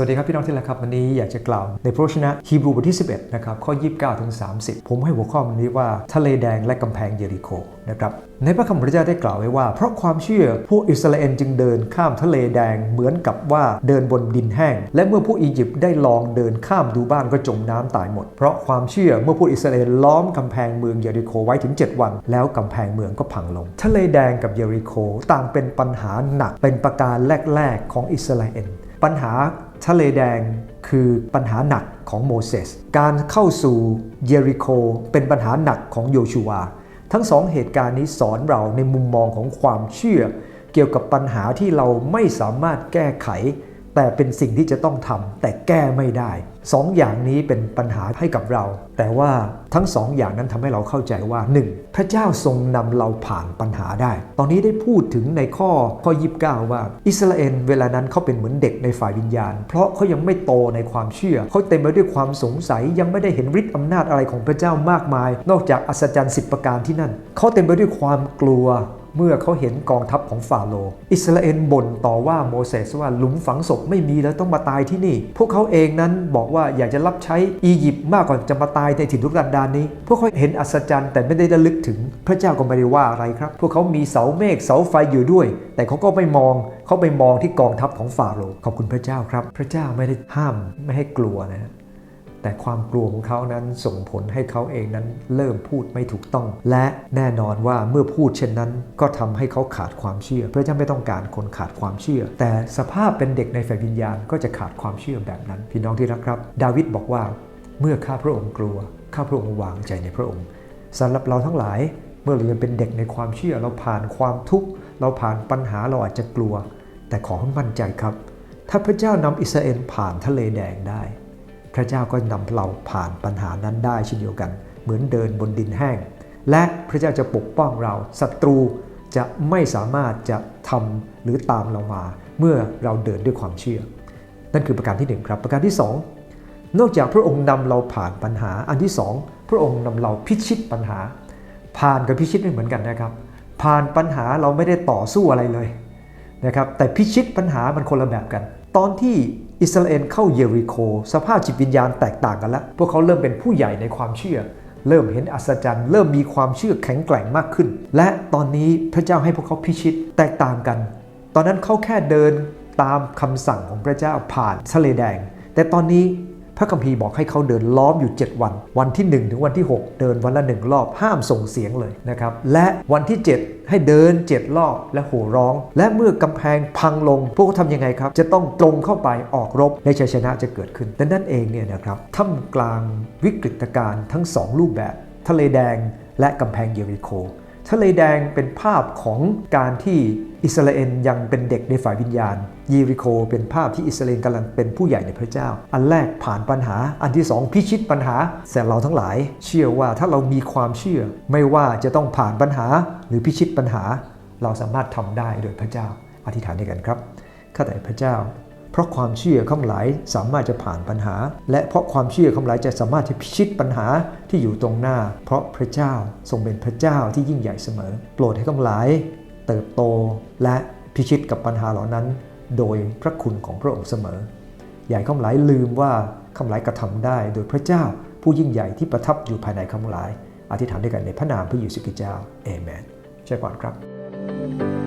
สวัสดีครับพี่น้องที่รักครับวันนี้อยากจะกล่าวในพระวจนะฮีบรูบทที่ 11นะครับข้อ 29ถึง30 ผมให้หัวข้อมันนี้ว่าทะเลแดงและกำแพงเยริโคนะครับในพระคำพระเจ้าได้กล่าวไว้ว่า เพราะความเชื่อพวกอิสราเอลจึงเดินข้ามทะเลแดงเหมือนกับว่าเดินบนดินแห้ง และเมื่อพวกอียิปต์ได้ลองเดินข้ามดูบ้านก็จมน้ำตายหมด เพราะความเชื่อเมื่อพวกอิสราเอลล้อมกำแพงเมืองเยริโคไว้ถึง 7 วัน แล้วกำแพงเมืองก็พังลง ทะเลแดงกับเยริโคต่างเป็นปัญหาหนักเป็นประการแรก ๆ ของอิสราเอลปัญหา ทะเลแดงคือปัญหาหนักของโมเสส การเข้าสู่เยริโคเป็นปัญหาหนักของโยชูวา ทั้งสองเหตุการณ์นี้สอนเราในมุมมองของความเชื่อ เกี่ยวกับปัญหาที่เราไม่สามารถแก้ไข แต่เป็นสิ่งที่จะต้องทำแต่แก้ไม่ได้สองอย่างนี้เป็นปัญหาให้กับเรา แต่ว่าทั้งสองอย่างนั้นทำให้เราเข้าใจว่า 1. พระเจ้าทรงนำเราผ่านปัญหาได้ ตอนนี้ได้พูดถึงในข้อข้อ 29 ว่า อิสราเอลเวลานั้นเขาเป็นเหมือนเด็กในฝ่ายวิญญาณ เพราะเขายังไม่โตในความเชื่อ เขาเต็มไปด้วยความสงสัยยังไม่ได้เห็นฤทธิ์อำนาจอะไรของพระเจ้ามากมาย นอกจากอัศจรรย์สิบประการที่นั่นเขาเต็มไปด้วยความกลัว เมื่อเขาเห็นกองทัพของฟาโรห์อิสราเอลบ่นต่อว่าโมเสสว่าหลุมฝังศพไม่มีแล้วต้องมาตายที่นี่ พวกเขาเองนั้นบอกว่าอยากจะรับใช้อียิปต์มากกว่าจะมาตายในถิ่นทุรกันดารนี้ พวกเขาเห็นอัศจรรย์แต่ไม่ได้ระลึกถึงพระเจ้าก็ไม่ได้ว่าอะไรครับ พวกเขามีเสาเมฆเสาไฟอยู่ด้วย แต่เขาก็ไม่มองเขาไปมองที่กองทัพของฟาโรห์ขอบคุณพระเจ้าครับ พระเจ้าไม่ได้ห้ามไม่ให้กลัวนะ แต่ความกลัวของเขานั้นส่งผลให้เขาเองนั้นเริ่มพูดไม่ถูกต้อง และแน่นอนว่าเมื่อพูดเช่นนั้น ก็ทำให้เขาขาดความเชื่อ พระเจ้าไม่ต้องการคนขาดความเชื่อ แต่สภาพเป็นเด็กในฝ่ายวิญญาณก็จะขาดความเชื่อแบบนั้น พี่น้องที่รักครับ ดาวิดบอกว่าเมื่อข้าพระองค์กลัวข้าพระองค์วางใจในพระองค์สำหรับเราทั้งหลายเมื่อเรายังเป็นเด็กในความเชื่อเราผ่านความทุกข์เราผ่านปัญหาเราอาจจะกลัว แต่ขอให้มั่นใจครับ ถ้าพระเจ้านำอิสราเอลผ่านทะเลแดงได้ ระเจ้าก็นำเราผ่านปัญหานั้นได้เช่นเดียวกัน เหมือนเดินบนดินแห้ง และพระเจ้าจะปกป้องเราศัตรูจะไม่สามารถจะทำหรือตามเรามา เมื่อเราเดินด้วยความเชื่อ นั่นคือประการที่หนึ่งครับประการที่สองนอกจากพระองค์นำเราผ่านปัญหาอันที่สองพระองค์นำเราพิชิตปัญหา ผ่านกับพิชิตไม่เหมือนกันนะครับ ผ่านปัญหาเราไม่ได้ต่อสู้อะไรเลยนะครับแต่พิชิตปัญหามันคนละแบบกัน ตอนที่ อิสราเอลเข้าเยริโค สภาพจิตวิญญาณแตกต่างกันแล้ว พวกเขาเริ่มเป็นผู้ใหญ่ในความเชื่อ เริ่มเห็นอัศจรรย์ เริ่มมีความเชื่อแข็งแกร่งมากขึ้น และตอนนี้พระเจ้าให้พวกเขาพิชิตแตกต่างกัน ตอนนั้นเขาแค่เดินตามคำสั่งของพระเจ้าผ่านทะเลแดง แต่ตอนนี้ พระคัมภีร์บอกให้เขาเดินล้อมอยู่ 7 วัน วันที่ 1 ถึงวันที่ 6 เดินวันละหนึ่งรอบห้ามส่งเสียงเลยนะครับ และวันที่ 7 ให้เดิน 7 รอบและโห่ร้อง และเมื่อกำแพงพังลง พวกเขาทำยังไงครับ จะต้องตรงเข้าไปออกรบในชัยชนะจะเกิดขึ้นดังนั้นเองเนี่ยนะครับท่ามกลางวิกฤตการณ์ทั้ง 2 รูปแบบ ทะเลแดงและกำแพงเยริโค ทะเลแดงเป็นภาพของการที่อิสราเอลยังเป็นเด็กในฝ่ายวิญญาณ ยีริโคเป็นภาพที่อิสราเอลกำลังเป็นผู้ใหญ่ในพระเจ้า อันแรกผ่านปัญหา อันที่สองพิชิตปัญหาแต่เราทั้งหลาย เชื่อว่าถ้าเรามีความเชื่อ ไม่ว่าจะต้องผ่านปัญหาหรือพิชิตปัญหา เราสามารถทำได้โดยพระเจ้า อธิษฐานด้วยกันครับข้าแต่พระเจ้า เพราะความเชื่อข้าหลายสามารถจะผ่านปัญหา และเพราะความเชื่อข้าหลายจะสามารถจะพิชิตปัญหาที่อยู่ตรงหน้า เพราะพระเจ้าทรงเป็นพระเจ้าที่ยิ่งใหญ่เสมอ โปรดให้ข้าหลาย เติบโตและพิชิตกับปัญหาเหล่านั้น โดยพระคุณของพระองค์เสมอ อย่าข้าหลายลืมว่าข้าหลายกระทำได้ โดยพระเจ้าผู้ยิ่งใหญ่ที่ประทับอยู่ภายในข้าหลาย อธิษฐานด้วยกันในพระนามพระเยซูคริสต์เจ้าเอเมนใช่ก่อนครับ